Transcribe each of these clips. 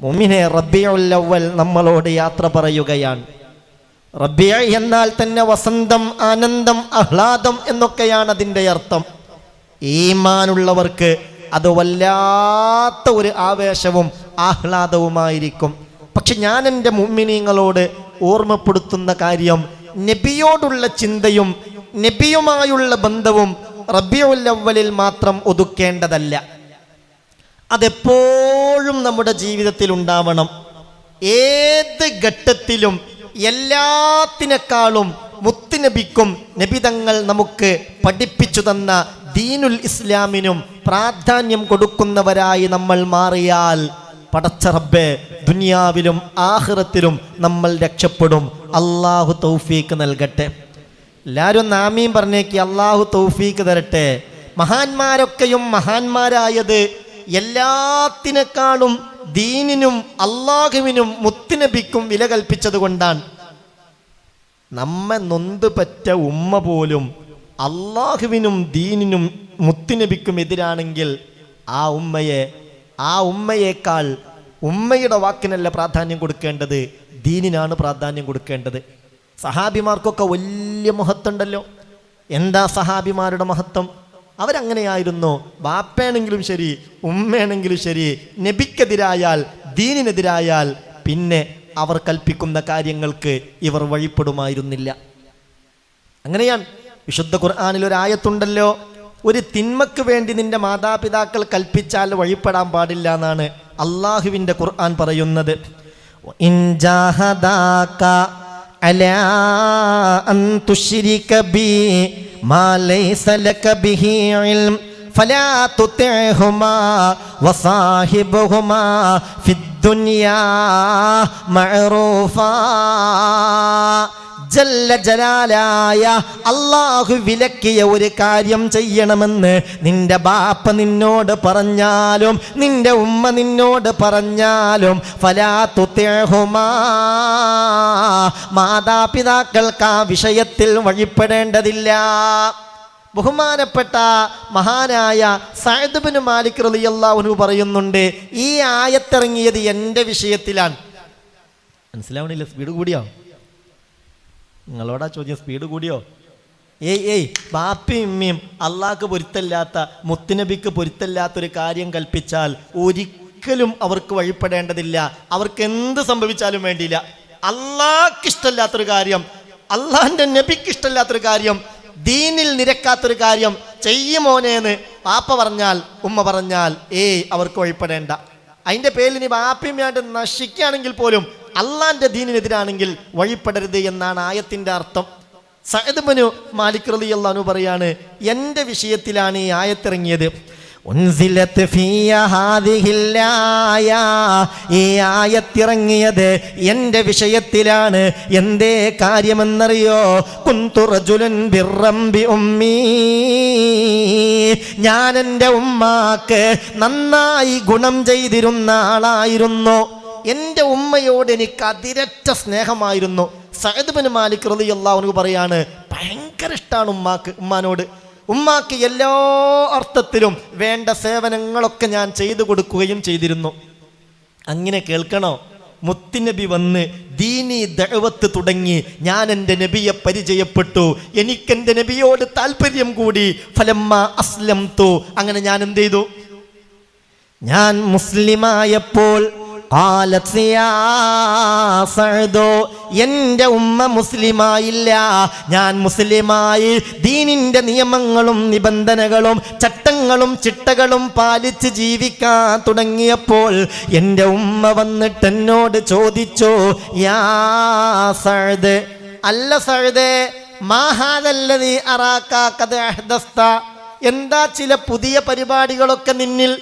മുമിനെ റബ്ബിയുല്ലവൽ നമ്മളോട് യാത്ര പറയുകയാണ്. റബ്ബിയ എന്നാൽ തന്നെ വസന്തം ആനന്ദം ആഹ്ലാദം എന്നൊക്കെയാണ് അതിന്റെ അർത്ഥം. ഈമാനുള്ളവർക്ക് അത് വല്ലാത്ത ഒരു ആവേശവും ആഹ്ലാദവുമായിരിക്കും. പക്ഷെ ഞാൻ എന്റെ മുമ്മിനീങ്ങളോട് ഓർമ്മപ്പെടുത്തുന്ന കാര്യം നബിയോടുള്ള ചിന്തയും നബിയുമായുള്ള ബന്ധവും റബ്ബിയുല്ലവലിൽ മാത്രം ഒതുക്കേണ്ടതല്ല. അതെപ്പോഴും നമ്മുടെ ജീവിതത്തിൽ ഉണ്ടാവണം. ഏത് ഘട്ടത്തിലും എല്ലാത്തിനേക്കാളും മുത്തുനബിക്കും നബിതങ്ങൾ നമുക്ക് പഠിപ്പിച്ചു തന്ന ദീനുൽ ഇസ്ലാമിനും പ്രാധാന്യം കൊടുക്കുന്നവരായി നമ്മൾ മാറിയാൽ പടച്ച റബ്ബേ ദുനിയാവിലും ആഹ്റത്തിലും നമ്മൾ രക്ഷപ്പെടും. അള്ളാഹു തൗഫീക്ക് നൽകട്ടെ. എല്ലാവരും നാമീം പറഞ്ഞേക്ക്. അള്ളാഹു തൗഫീക്ക് തരട്ടെ. മഹാന്മാരൊക്കെയും മഹാന്മാരായത് എല്ലാത്തിനേക്കാളും ദീനിനും അള്ളാഹുവിനും മുത്തുനബിക്കും വില കൽപ്പിച്ചത് കൊണ്ടാണ് നമ്മെ നൊന്ത് പറ്റ ഉമ്മ പോലും അള്ളാഹുവിനും ദീനിനും മുത്തുനബിക്കും എതിരാണെങ്കിൽ ആ ഉമ്മയെ ആ ഉമ്മയേക്കാൾ ഉമ്മയുടെ വാക്കിനല്ല പ്രാധാന്യം കൊടുക്കേണ്ടത് ദീനിനാണ് പ്രാധാന്യം കൊടുക്കേണ്ടത്. സഹാബിമാർക്കൊക്കെ വലിയ മഹത്വമുണ്ടല്ലോ എന്താ സഹാബിമാരുടെ മഹത്വം? അവരങ്ങനെയായിരുന്നു. ബാപ്പയാണെങ്കിലും ശരി ഉമ്മയാണെങ്കിലും ശരി നബിക്കെതിരായാൽ ദീനിനെതിരായാൽ പിന്നെ അവർ കൽപ്പിക്കുന്ന കാര്യങ്ങൾക്ക് ഇവർ വഴിപ്പെടുമായിരുന്നില്ല. അങ്ങനെയാണ് വിശുദ്ധ ഖുർആാനിൽ ഒരു ആയത്തുണ്ടല്ലോ ഒരു തിന്മക്ക് വേണ്ടി നിന്റെ മാതാപിതാക്കൾ കൽപ്പിച്ചാൽ വഴിപ്പെടാൻ പാടില്ല എന്നാണ് അള്ളാഹുവിന്റെ ഖുർആൻ പറയുന്നത്. അലാ അൻ തുശ്രിക ما ليس لك به علم فلا تطعهما وصاحبهما في الدنيا معروفا. ജല്ല ജലാലായ അള്ളാഹു വിലക്കിയ ഒരു കാര്യം ചെയ്യണമെന്ന് നിന്റെ ബാപ്പ നിന്നോട് പറഞ്ഞാലും നിന്റെ ഉമ്മ നിന്നോട് പറഞ്ഞാലും ഫലാത്തുത്തേഹുമാ മാതാപിതാക്കൾക്ക് ആ വിഷയത്തിൽ വഴിപ്പെടേണ്ടതില്ല. ബഹുമാനപ്പെട്ട മഹാനായ സയദ്ബിന് മാലിക് റളിയല്ലാഹു പറയുന്നുണ്ട് ഈ ആയത്തിറങ്ങിയത് എന്റെ വിഷയത്തിലാണ്. മനസ്സിലാവണില്ല? സ്പീഡ് കൂടിയോ? നിങ്ങളോടാ ചോദ്യം സ്പീഡ് കൂടിയോ? ഏയ് ഏയ് ബാപ്പയും ഉമ്മയും അള്ളാഹ്ക്ക് പൊരുത്തല്ലാത്ത മുത്തുനബിക്ക് പൊരുത്തല്ലാത്തൊരു കാര്യം കൽപ്പിച്ചാൽ ഒരിക്കലും അവർക്ക് വഴിപ്പെടേണ്ടതില്ല. അവർക്ക് എന്ത് സംഭവിച്ചാലും വേണ്ടിയില്ല. അള്ളാഹ്ക്ക് ഇഷ്ടമല്ലാത്തൊരു കാര്യം അള്ളാഹിന്റെ നബിക്ക് ഇഷ്ടമല്ലാത്തൊരു കാര്യം ദീനിൽ നിരക്കാത്തൊരു കാര്യം ചെയ്യുമോനേന്ന് പാപ്പ പറഞ്ഞാൽ ഉമ്മ പറഞ്ഞാൽ ഏയ് അവർക്ക് വഴിപ്പെടേണ്ട. അതിന്റെ പേരിൽ ഇനി ബാപ്പിയമ്മയായിട്ട് നശിക്കുകയാണെങ്കിൽ പോലും അള്ളാന്റെ ദീനിനെതിരാണെങ്കിൽ വഴിപ്പെടരുത് എന്നാണ് ആയത്തിന്റെ അർത്ഥം. സഹദബനു മാലിക് റലി അള്ളഹാനു പറയാണ് എന്റെ വിഷയത്തിലാണ് ഈ ആയത്തിറങ്ങിയത്. ഉൻസിലത്ത്. ഈ എന്റെ വിഷയത്തിലാണ്. എന്തേ കാര്യമെന്നറിയോ? കുന്തുറജുലൻ ബിറംബി ഉമ്മീ. ഞാൻ എന്റെ ഉമ്മാക്ക് നന്നായി ഗുണം ചെയ്തിരുന്ന ആളായിരുന്നു. എന്റെ ഉമ്മയോട് എനിക്ക് അതിരറ്റ സ്നേഹമായിരുന്നു. സഹദ് ബിൻ മാലിക് റലി അള്ളാഹുനു പറയാണ് ഭയങ്കര ഇഷ്ടമാണ് ഉമ്മാക്ക് ഉമ്മാനോട്. ഉമ്മാക്ക് എല്ലാ അർത്ഥത്തിലും വേണ്ട സേവനങ്ങളൊക്കെ ഞാൻ ചെയ്തു കൊടുക്കുകയും ചെയ്തിരുന്നു. അങ്ങനെ കേൾക്കണോ? മുത്തുനബി വന്ന് ദീനി ദഴവത്ത് തുടങ്ങി ഞാൻ എന്റെ നബിയെ പരിചയപ്പെട്ടു. എനിക്കെന്റെ നബിയോട് താല്പര്യം കൂടി. ഫലമ്മ അസ്ലം തു അങ്ങനെ ഞാൻ എന്ത് ചെയ്തു? ഞാൻ മുസ്ലിമായപ്പോൾ എന്റെ ഉമ്മ മുസ്ലിമായില്ല. ഞാൻ മുസ്ലിമായി ദീനിന്റെ നിയമങ്ങളും നിബന്ധനകളും ചട്ടങ്ങളും ചിട്ടകളും പാലിച്ച് ജീവിക്കാൻ തുടങ്ങിയപ്പോൾ എന്റെ ഉമ്മ വന്നിട്ട് എന്നോട് ചോദിച്ചു യാ അല്ല സഴുതേ മാഹാദല്ലതി അറാക്കാക്കത് എന്താ ചില പുതിയ പരിപാടികളൊക്കെ നിന്നിൽ?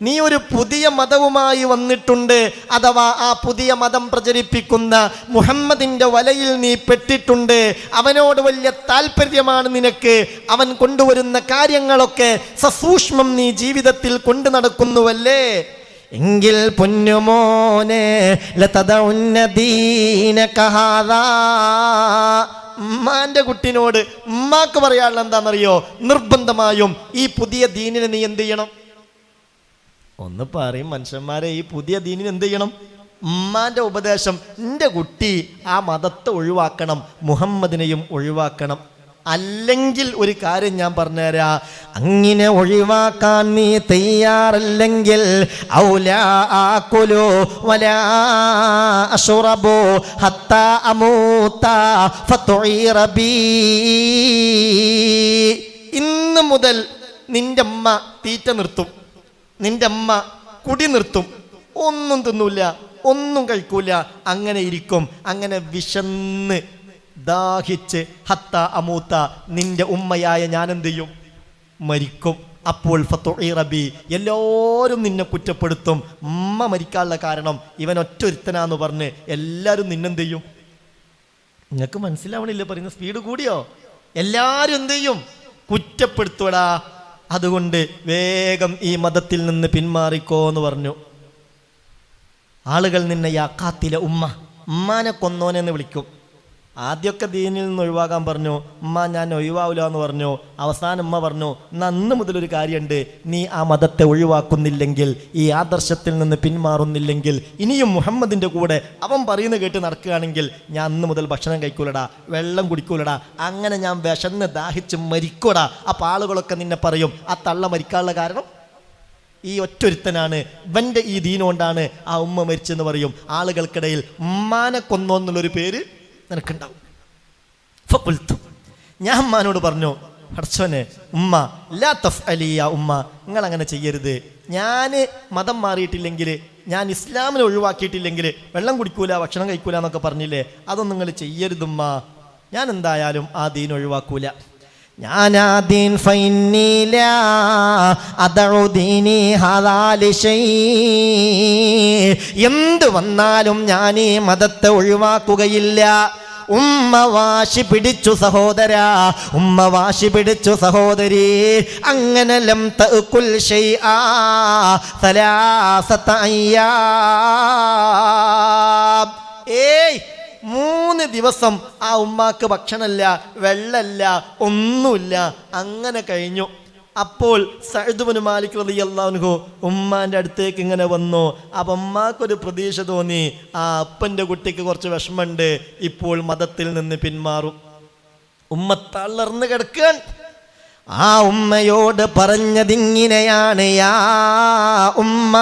നീ ഒരു പുതിയ മതവുമായി വന്നിട്ടുണ്ട് അഥവാ ആ പുതിയ മതം പ്രചരിപ്പിക്കുന്ന മുഹമ്മദിന്റെ വലയിൽ നീ പെട്ടിട്ടുണ്ട്. അവനോട് വലിയ താല്പര്യമാണ് നിനക്ക്. അവൻ കൊണ്ടുവരുന്ന കാര്യങ്ങളൊക്കെ സസൂക്ഷ്മം നീ ജീവിതത്തിൽ കൊണ്ടു നടക്കുന്നുവല്ലേ? എങ്കിൽ പൊന്നുമോനെ ഉമ്മാന്റെ കുട്ടിനോട് ഉമ്മാക്ക് പറയാനുള്ള എന്താണെന്നറിയോ നിർബന്ധമായും ഈ പുതിയ ദീനിനെ നീ എന്ത് ചെയ്യണം? ഒന്ന് പറയും മനുഷ്യന്മാരെ ഈ പുതിയ ദീനിന് എന്ത് ചെയ്യണം? ഉമ്മാന്റെ ഉപദേശം എന്റെ കുട്ടി ആ മതത്തെ ഒഴിവാക്കണം മുഹമ്മദിനെയും ഒഴിവാക്കണം. അല്ലെങ്കിൽ ഒരു കാര്യം ഞാൻ പറഞ്ഞുതരാ. അങ്ങനെ ഒഴിവാക്കാൻ നീ തയ്യാറല്ലെങ്കിൽ ഇന്ന് മുതൽ നിന്റെ അമ്മ തീറ്റ നിർത്തും. നിന്റെ അമ്മ കുടി നിർത്തും. ഒന്നും തിന്നൂല ഒന്നും കഴിക്കൂല. അങ്ങനെ ഇരിക്കും അങ്ങനെ വിശന്ന് ദാഹിച്ച് ഹത്ത അമൂത്ത നിന്റെ ഉമ്മയായ ഞാൻ എന്ത് ചെയ്യും മരിക്കും. അപ്പോൾ ഫത്തുഈ റബി എല്ലാവരും നിന്നെ കുറ്റപ്പെടുത്തും. ഉമ്മ മരിക്കാനുള്ള കാരണം ഇവൻ ഒറ്റൊരുത്തനാന്ന് പറഞ്ഞ് എല്ലാവരും നിന്നെന്ത് ചെയ്യും നിങ്ങൾക്ക് മനസ്സിലാവണില്ല പറയുന്ന സ്പീഡ് കൂടിയോ? എല്ലാവരും എന്ത് ചെയ്യും കുറ്റപ്പെടുത്തുവടാ. അതുകൊണ്ട് വേഗം ഈ മതത്തിൽ നിന്ന് പിന്മാറിക്കോ എന്ന് പറഞ്ഞു. ആളുകൾ നിന്നെ യാക്കാത്തിലെ ഉമ്മ. ഉമ്മാനെ കൊന്നോനെന്ന് വിളിക്കും. ആദ്യമൊക്കെ ദീനിൽ നിന്ന് ഒഴിവാക്കാൻ പറഞ്ഞു ഉമ്മ ഞാൻ ഒഴിവാവില്ല എന്ന് പറഞ്ഞു. അവസാനം ഉമ്മ പറഞ്ഞു നന്ന് മുതലൊരു കാര്യമുണ്ട് നീ ആ മതത്തെ ഒഴിവാക്കുന്നില്ലെങ്കിൽ ഈ ആദർശത്തിൽ നിന്ന് പിന്മാറുന്നില്ലെങ്കിൽ ഇനിയും മുഹമ്മദിന്റെ കൂടെ അവൻ പറയുന്നത് കേട്ട് നടക്കുകയാണെങ്കിൽ ഞാൻ അന്ന് മുതൽ ഭക്ഷണം കഴിക്കൂലടാ വെള്ളം കുടിക്കൂലടാ അങ്ങനെ ഞാൻ വിശന്ന് ദാഹിച്ച് മരിക്കൂടാ. അപ്പോൾ ആളുകളൊക്കെ നിന്നെ പറയും ആ തള്ള മരിക്കാനുള്ള കാരണം? ഈ ഒറ്റൊരുത്തനാണ്. ഇവന്റെ ഈ ദീനുകൊണ്ടാണ് ആ ഉമ്മ മരിച്ചെന്ന് പറയും. ആളുകൾക്കിടയിൽ ഉമ്മാനെ കൊന്നോ എന്നുള്ളൊരു പേര് നിനക്കുണ്ടാവും. ഫഖുൽതു. ഞാൻ അമ്മാനോട് പറഞ്ഞു ഹർച്ചോനെ ഉമ്മ ലാ തഫ് അലിയ ഉമ്മ നിങ്ങൾ അങ്ങനെ ചെയ്യരുത്. ഞാൻ മതം മാറിയിട്ടില്ലെങ്കിൽ ഞാൻ ഇസ്ലാമിനെ ഒഴിവാക്കിയിട്ടില്ലെങ്കിൽ വെള്ളം കുടിക്കൂല ഭക്ഷണം കഴിക്കൂല എന്നൊക്കെ പറഞ്ഞില്ലേ അതൊന്നും നിങ്ങൾ ചെയ്യരുതുമ്മ ഞാൻ എന്തായാലും ആ ദീൻ ഒഴിവാക്കൂല. ഞാനാ ദീൻ ഫൈനീല അദഉ എന്തു എന്ത് വന്നാലും ഞാൻ ഈ മതത്തെ ഒഴിവാക്കുകയില്ല. ഉമ്മ വാശി പിടിച്ചു സഹോദര ഉമ്മ വാശി പിടിച്ചു സഹോദരി. അങ്ങനെ ലം തഅകുൽ ആ സലാസത അയ്യാം. ദിവസം ആ ഉമ്മാക്ക് ഭക്ഷണമല്ല വെള്ളമല്ല ഒന്നുമില്ല. അങ്ങനെ കഴിഞ്ഞു. അപ്പോൾ സഴുദുബിന് മാലിക് റതി അള്ളാഹുഹു ഉമ്മാന്റെ അടുത്തേക്ക് ഇങ്ങനെ വന്നു. അപ്പം ഉമ്മാക്കൊരു പ്രതീക്ഷ തോന്നി ആ അപ്പന്റെ കുട്ടിക്ക് കുറച്ച് വിഷമമുണ്ട് ഇപ്പോൾ മതത്തിൽ നിന്ന് പിന്മാറും. ഉമ്മ തളർന്ന് കിടക്കാൻ ആ ഉമ്മയോട് പറഞ്ഞതിങ്ങനെയാണ് യാ ഉമ്മ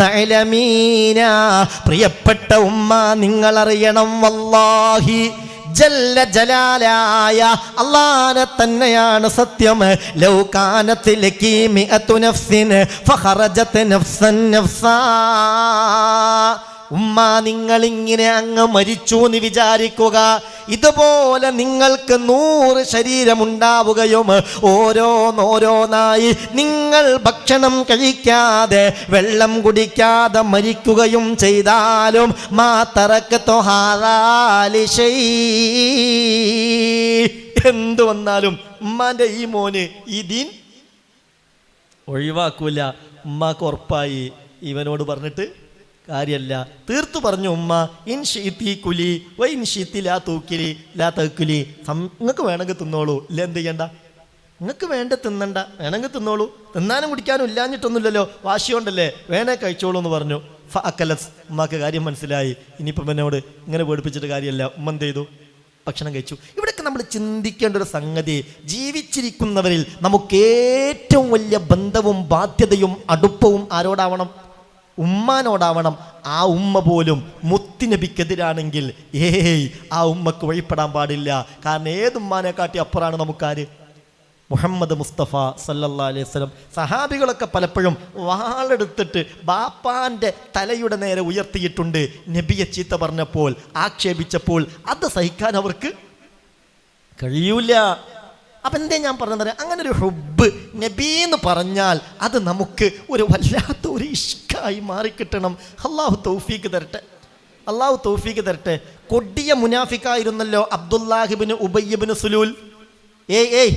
തൈലമീന പ്രിയപ്പെട്ട ഉമ്മ നിങ്ങളറിയണം വല്ലാഹി ജല്ല ജലാലായ അള്ളാനെ തന്നെയാണ് സത്യം. ലൗകാനത്തിലേക്ക് മിഅത്തു നഫ്സിന് ഫഹറജത്ത് നഫ്സൻ നഫ്സാ. ഉമ്മ നിങ്ങൾ ഇങ്ങനെ അങ്ങ് മരിച്ചു എന്ന് വിചാരിക്കുക. ഇതുപോലെ നിങ്ങൾക്ക് നൂറ് ശരീരമുണ്ടാവുകയും ഓരോന്നോരോന്നായി നിങ്ങൾ ഭക്ഷണം കഴിക്കാതെ വെള്ളം കുടിക്കാതെ മരിക്കുകയും ചെയ്താലും മാ തറക്ക് എന്തു വന്നാലും ഉമ്മാന്റെ ഈ മോന് ഈ ദീൻ ഒഴിവാക്കൂല. ഉമ്മാക്ക് ഉറപ്പായി. ഇവനോട് പറഞ്ഞിട്ട് കാര്യമല്ല തീർത്തു പറഞ്ഞു ഉമ്മ ഇൻ ഷീത്തി കുലി വൈ ഇൻ ഷീത്തി ലാ തൂക്കിലി ലാ തക്കുലി നിങ്ങൾക്ക് വേണമെങ്കിൽ തിന്നോളൂ. ഇല്ല എന്ത് ചെയ്യണ്ട? നിങ്ങൾക്ക് വേണ്ട തിന്നണ്ട. വേണമെങ്കിൽ തിന്നോളൂ. തിന്നാനും കുടിക്കാനും ഇല്ലാഞ്ഞിട്ടൊന്നുമില്ലല്ലോ. വാശിയോണ്ടല്ലേ? വേണേ കഴിച്ചോളൂ എന്ന് പറഞ്ഞു. ഫ അക്കലസ് ഉമ്മാക്ക് കാര്യം മനസ്സിലായി. ഇനിയിപ്പം എന്നോട് ഇങ്ങനെ പേടിപ്പിച്ചിട്ട് കാര്യമല്ല ഉമ്മ എന്ത് ചെയ്തു? ഭക്ഷണം കഴിച്ചു. ഇവിടെയൊക്കെ നമ്മൾ ചിന്തിക്കേണ്ട ഒരു സംഗതി ജീവിച്ചിരിക്കുന്നവരിൽ നമുക്ക് ഏറ്റവും വലിയ ബന്ധവും ബാധ്യതയും അടുപ്പവും ആരോടാവണം? ഉമ്മാനോടാവണം ആ ഉമ്മ പോലും മുത്തിനബിക്കെതിരാണെങ്കിൽ ഏയ് ആ ഉമ്മക്ക് വഴിപ്പെടാൻ പാടില്ല. കാരണം ഏത് ഉമ്മാനെ കാട്ടി അപ്പുറാണ് നമുക്കാര്? മുഹമ്മദ് മുസ്തഫ സല്ലല്ലാ അലൈഹി വസല്ലം സഹാബികളൊക്കെ പലപ്പോഴും വാളെടുത്തിട്ട് ബാപ്പാന്റെ തലയുടെ നേരെ ഉയർത്തിയിട്ടുണ്ട്. നബിയെ ചീത്ത പറഞ്ഞപ്പോൾ ആക്ഷേപിച്ചപ്പോൾ അത് സഹിക്കാൻ അവർക്ക് കഴിയൂല. അപ്പൊ എന്തേ ഞാൻ പറഞ്ഞത് അങ്ങനെ ഒരു ഹുബ് നബി എന്ന് പറഞ്ഞാൽ അത് നമുക്ക് ഒരു വല്ലാത്ത ഒരു ഇഷ്കായി മാറിക്കിട്ടണം. അള്ളാഹു തൗഫീക്ക് തരട്ടെ. അള്ളാഹു തൗഫീക്ക് തരട്ടെ. കൊടിയ മുനാഫിക്കായിരുന്നല്ലോ അബ്ദുല്ലാഹിബിന് ഉബയ്യബിന് സുലൂൽ. ഏയ് ഏയ്.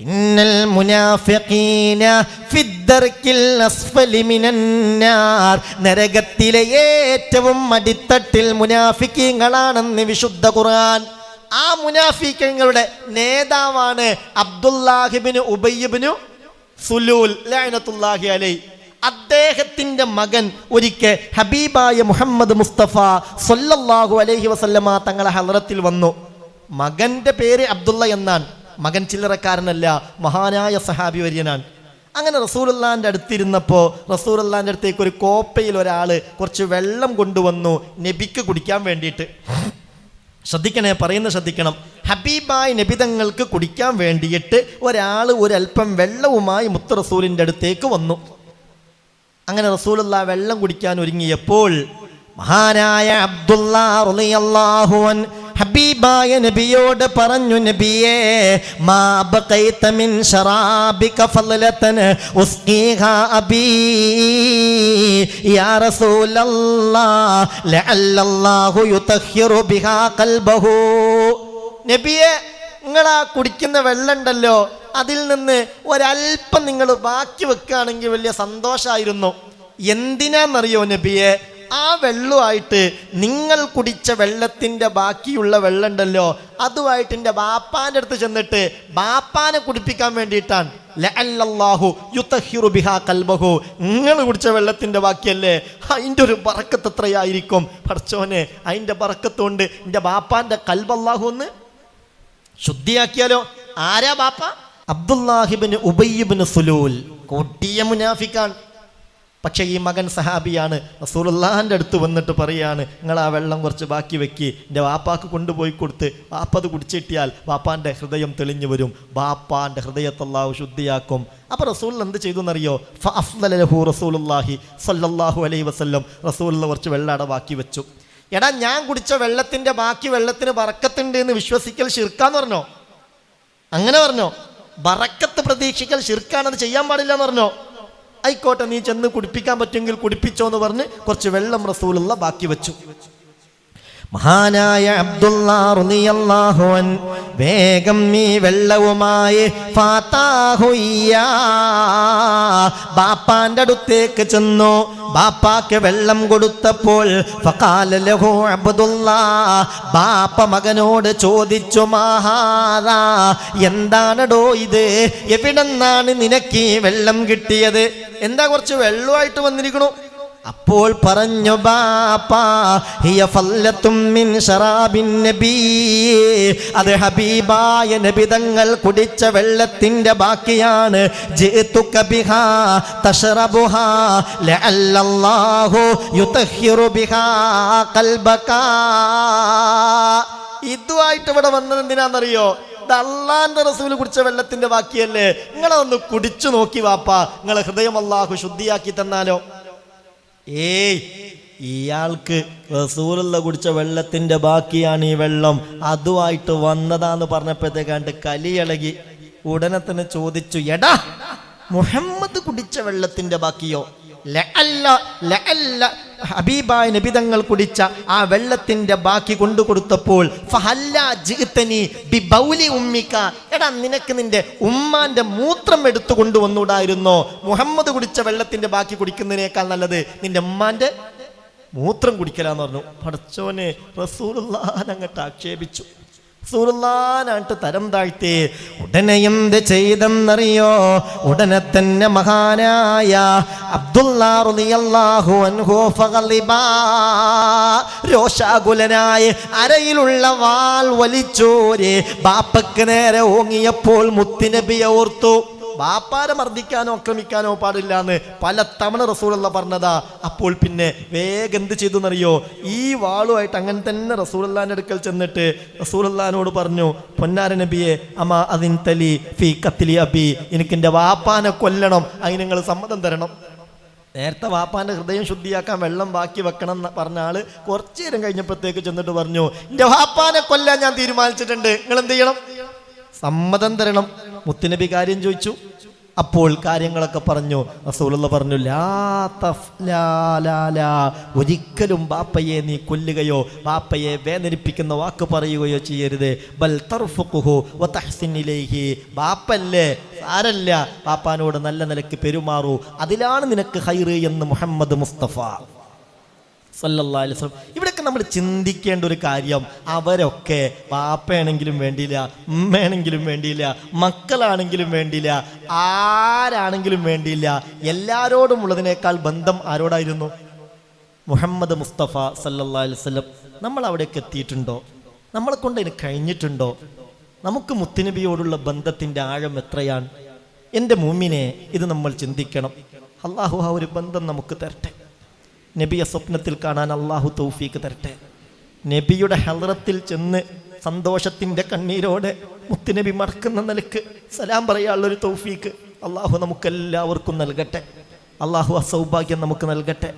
ഇന്നൽ മുനാഫിഖീന ഫിദ്ദർക്കിൽ അസ്ഫലി മിനന്നാർ നരകത്തിലെ ഏറ്റവും അടിത്തട്ടിൽ മുനാഫിക്കീങ്ങളാണെന്ന് വിശുദ്ധ ഖുർആൻ. ആ മുനാഫിക്കങ്ങളുടെ നേതാവാണ് അബ്ദുല്ലാഹിബിന് ഉബയ്യബിനു സുലൂൽ ലൈനത്തുല്ലാഹി അലൈ അദ്ദേഹത്തിന്റെ മകൻ ഒരിക്കൽ ഹബീബായ മുഹമ്മദ് മുസ്തഫ സൊല്ലാഹു അലൈഹി വസല്ലമ തങ്ങളെ ഹലറത്തിൽ വന്നു. മകന്റെ പേര് അബ്ദുള്ള എന്നാണ്. മകൻ ചില്ലറക്കാരനല്ല മഹാനായ സഹാബി വര്യനാണ്. അങ്ങനെ റസൂലുള്ളാന്റെ അടുത്തിരുന്നപ്പോൾ റസൂലുള്ളാന്റെ അടുത്തേക്ക് ഒരു കോപ്പയിൽ ഒരാൾ കുറച്ച് വെള്ളം കൊണ്ടുവന്നു നബിക്ക് കുടിക്കാൻ വേണ്ടിയിട്ട്. ശ്രദ്ധിക്കണേ പറയുന്ന ശ്രദ്ധിക്കണം. ഹബീബായ് നബിതങ്ങൾക്ക് കുടിക്കാൻ വേണ്ടിയിട്ട് ഒരാൾ ഒരല്പം വെള്ളവുമായി മുത്ത് റസൂലിന്റെ അടുത്തേക്ക് വന്നു. അങ്ങനെ റസൂലുള്ള വെള്ളം കുടിക്കാൻ ഒരുങ്ങിയപ്പോൾ മഹാനായ അബ്ദുല്ലാഹുവൻ ഹബീബായ നബിയോട് പറഞ്ഞു നബിയേ മാ ഷറാബിക ഫളലതൻ ഉസ്ഖീഹാ അബീ. യാ റസൂലല്ലാഹ് യുതഹിറു ബിഹാ ഖൽബഹു. നബിയെ നിങ്ങൾ ആ കുടിക്കുന്ന വെള്ളം ഉണ്ടല്ലോ അതിൽ നിന്ന് ഒരല്പം നിങ്ങൾ ബാക്കി വെക്കുകയാണെങ്കിൽ വലിയ സന്തോഷമായിരുന്നു എന്തിനാന്നറിയോ നബിയെ? ആ വെള്ളമായിട്ട് നിങ്ങൾ കുടിച്ച വെള്ളത്തിന്റെ ബാക്കിയുള്ള വെള്ളം ഉണ്ടല്ലോ അതുമായിട്ട് എന്റെ ബാപ്പാന്റെ അടുത്ത് ചെന്നിട്ട് ബാപ്പാനെ കുടിപ്പിക്കാൻ വേണ്ടിയിട്ടാണ്. ബിഹാ നിങ്ങൾ കുടിച്ച വെള്ളത്തിന്റെ ബാക്കിയല്ലേ? അതിന്റെ ഒരു പറക്കത്ത് എത്രയായിരിക്കും? പഠിച്ചോനെ അതിന്റെ പറക്കത്തുകൊണ്ട് എന്റെ ബാപ്പാന്റെ കൽബല്ലാഹു ഒന്ന് ശുദ്ധിയാക്കിയാലോ? ആരാ ബാപ്പ? അബ്ദുല്ലാഹിബിന് ഉബയ്യബിന് സുലൂൽ. കൊട്ടിയ മുനാഫിക്കാൻ പക്ഷേ ഈ മകൻ സഹാബിയാണ്. റസൂലുള്ളാഹിന്റെ അടുത്ത് വന്നിട്ട് പറയാണ് നിങ്ങൾ ആ വെള്ളം കുറച്ച് ബാക്കി വെക്കി. എന്റെ വാപ്പാക്ക് കൊണ്ടുപോയി കൊടുത്ത് വാപ്പ അത് കുടിച്ചിട്ടിയാൽ വാപ്പാന്റെ ഹൃദയം തെളിഞ്ഞു വരും. വാപ്പാന്റെ ഹൃദയത്തല്ലാഹു ശുദ്ധിയാക്കും. അപ്പോൾ റസൂൽ എന്ത് ചെയ്തു എന്നറിയോ? ഫഅഫ്ദലഹു റസൂലുള്ളാഹി സല്ലല്ലാഹു അലൈഹി വസല്ലം റസൂലുള്ള കുറച്ച് വെള്ളം അവിടെ ബാക്കി വെച്ചു. എടാ ഞാൻ കുടിച്ച വെള്ളത്തിന്റെ ബാക്കി വെള്ളത്തിന് ബറക്കത്തുണ്ട് എന്ന് വിശ്വസിക്കൽ ശിർക്കാന്ന് പറഞ്ഞോ? അങ്ങനെ പറഞ്ഞോ. ബറക്കത്ത് പ്രതീക്ഷിക്കൽ ശിർക്കാണത് ചെയ്യാൻ പാടില്ല എന്ന് പറഞ്ഞോ? ആയിക്കോട്ടെ നീ ചെന്ന് കുടിപ്പിക്കാൻ പറ്റുമെങ്കിൽ കുടിപ്പിച്ചോ എന്ന് പറഞ്ഞ് കുറച്ച് വെള്ളം റസൂലുള്ള ബാക്കി വെച്ചു. മഹാനായ അബ്ദുല്ലാഹുൻ വേഗം നീ വെള്ളവുമായി. ബാപ്പാന്റെ അടുത്തേക്ക് ചെന്നു. ബാപ്പാക്ക് വെള്ളം കൊടുത്തപ്പോൾ ബാപ്പ മകനോട് ചോദിച്ചു മഹാദാ എന്താണടോ ഇത്? എവിടെന്നാണ് നിനക്ക് ഈ വെള്ളം കിട്ടിയത്? എന്താ കുറച്ച് വെള്ളമായിട്ട് വന്നിരിക്കണു? അപ്പോൾ പറഞ്ഞു അത് ഹബീബായ നബി തങ്ങൾ കുടിച്ച വെള്ളത്തിന്റെ ബാക്കിയാണ്. ഇതുമായിട്ട് ഇവിടെ വന്നത് എന്തിനാണെന്നറിയോ അള്ളാന്റെ റസൂൽ കുടിച്ച വെള്ളത്തിന്റെ ബാക്കിയല്ലേ. നിങ്ങളെ ഒന്ന് കുടിച്ചു നോക്കി വാപ്പാ. നിങ്ങളെ ഹൃദയം അള്ളാഹു ശുദ്ധിയാക്കി തന്നാലോ. ഏയ് ഇയാൾക്ക് റസൂലുള്ള കുടിച്ച വെള്ളത്തിന്റെ ബാക്കിയാണ് ഈ വെള്ളം. അതുമായിട്ട് വന്നതാന്ന് പറഞ്ഞപ്പോഴത്തേക്കാണ്ട് കലിയിളകി ഉടനെ തന്നെ ചോദിച്ചു എടാ മുഹമ്മദ് കുടിച്ച വെള്ളത്തിന്റെ ബാക്കിയോ? ലഅല്ല ലഅല്ല ഹബീബായ നബിതങ്ങൾ കുടിച്ച ആ വെള്ളത്തിന്റെ ബാക്കി കൊണ്ടു കൊടുത്തപ്പോൾ ഫഹല്ല ജിഅ്തനി ബിബൗലി ഉമ്മിക എടാ നിനക്ക് നിന്റെ ഉമ്മാന്റെ മൂത്രം എടുത്തു കൊണ്ടുവന്നൂടായിരുന്നോ മുഹമ്മദ് കുടിച്ച വെള്ളത്തിന്റെ ബാക്കി കുടിക്കുന്നതിനേക്കാൾ നല്ലത് നിന്റെ ഉമ്മാന്റെ മൂത്രം കുടിക്കലാന്ന് പറഞ്ഞു. പടച്ചോനെ റസൂലുള്ള അങ്ങോട്ട് ആക്ഷേപിച്ചു. റസൂലുള്ളാനായിട്ട് തരം താഴ്ത്തി ഉടനെ എന്ത് ചെയ്തെന്നറിയോ? ഉടനെ തന്നെ മഹാനായ രോഷാകുലനായി അരയിലുള്ള വാൽ വലിച്ചോര് ബാപ്പക്ക് നേരെ ഓങ്ങിയപ്പോൾ മുത്തിനബിയ ഓർത്തു. ബാപ്പാരെ മർദ്ദിക്കാനോ ആക്രമിക്കാനോ പാടില്ല എന്ന് പല തവണ റസൂലുള്ള പറഞ്ഞതാ. അപ്പോൾ പിന്നെ വേഗം എന്ത് ചെയ്തു എന്നറിയോ ഈ വാളുമായിട്ട് അങ്ങനെ തന്നെ റസൂലുള്ളാന്റെ അടുക്കൽ ചെന്നിട്ട് റസൂലുള്ളാനോട് പറഞ്ഞു പൊന്നാര നബിയെ അമ്മ അതിൻ തലി ഫി കത്തിലി അബി. എനിക്ക് എന്റെ വാപ്പാനെ കൊല്ലണം. അതിന് നിങ്ങൾ സമ്മതം തരണം. നേരത്തെ വാപ്പാന്റെ ഹൃദയം ശുദ്ധിയാക്കാൻ വെള്ളം ബാക്കി വെക്കണം എന്ന് പറഞ്ഞ ആൾ കുറച്ചു നേരം കഴിഞ്ഞപ്പോഴത്തേക്ക് ചെന്നിട്ട് പറഞ്ഞു എന്റെ വാപ്പാനെ കൊല്ലാൻ ഞാൻ തീരുമാനിച്ചിട്ടുണ്ട്. നിങ്ങൾ എന്ത് ചെയ്യണം? സമ്മതം തരണം. മുത്തുനബി കാര്യം ചോദിച്ചു. അപ്പോൾ കാര്യങ്ങളൊക്കെ പറഞ്ഞു. റസൂലുള്ള പറഞ്ഞു ഒരിക്കലും ബാപ്പയെ നീ കൊല്ലുകയോ ബാപ്പയെ വേദനിപ്പിക്കുന്ന വാക്ക് പറയുകയോ ചെയ്യരുത്. ബൽ ബാപ്പല്ലേ? സാരല്ല. ബാപ്പാനോട് നല്ല നിലയ്ക്ക് പെരുമാറൂ. അതിലാണ് നിനക്ക് ഹൈറ് എന്ന് മുഹമ്മദ് മുസ്തഫ. വസല്ലം. ഇവിടെയൊക്കെ നമ്മൾ ചിന്തിക്കേണ്ട ഒരു കാര്യം അവരൊക്കെ വാപ്പയാണെങ്കിലും വേണ്ടിയില്ല ഉമ്മയാണെങ്കിലും വേണ്ടിയില്ല മക്കളാണെങ്കിലും വേണ്ടിയില്ല ആരാണെങ്കിലും വേണ്ടിയില്ല എല്ലാരോടും ഉള്ളതിനേക്കാൾ ബന്ധം ആരോടായിരുന്നു? മുഹമ്മദ് മുസ്തഫ സല്ലല്ലാ അലൈഹി വസല്ലം. നമ്മൾ അവിടേക്ക് എത്തിയിട്ടുണ്ടോ? നമ്മളെ കൊണ്ട് അതിന് കഴിഞ്ഞിട്ടുണ്ടോ? നമുക്ക് മുത്തുനബിയോടുള്ള ബന്ധത്തിന്റെ ആഴം എത്രയാണ്? എന്റെ മൂമിനെ ഇത് നമ്മൾ ചിന്തിക്കണം. അള്ളാഹു ആ ഒരു ബന്ധം നമുക്ക് തരട്ടെ. നബിയെ സ്വപ്നത്തിൽ കാണാൻ അള്ളാഹു തൗഫീക്ക് തരട്ടെ. നബിയുടെ ഹലറത്തിൽ ചെന്ന് സന്തോഷത്തിന്റെ കണ്ണീരോടെ മുത്തുനബി മറക്കുന്ന നിലയ്ക്ക് സലാം പറയാനുള്ളൊരു തൗഫീക്ക് അള്ളാഹു നമുക്കെല്ലാവർക്കും നൽകട്ടെ. അള്ളാഹു അസൗഭാഗ്യം സൗഭാഗ്യം നമുക്ക് നൽകട്ടെ.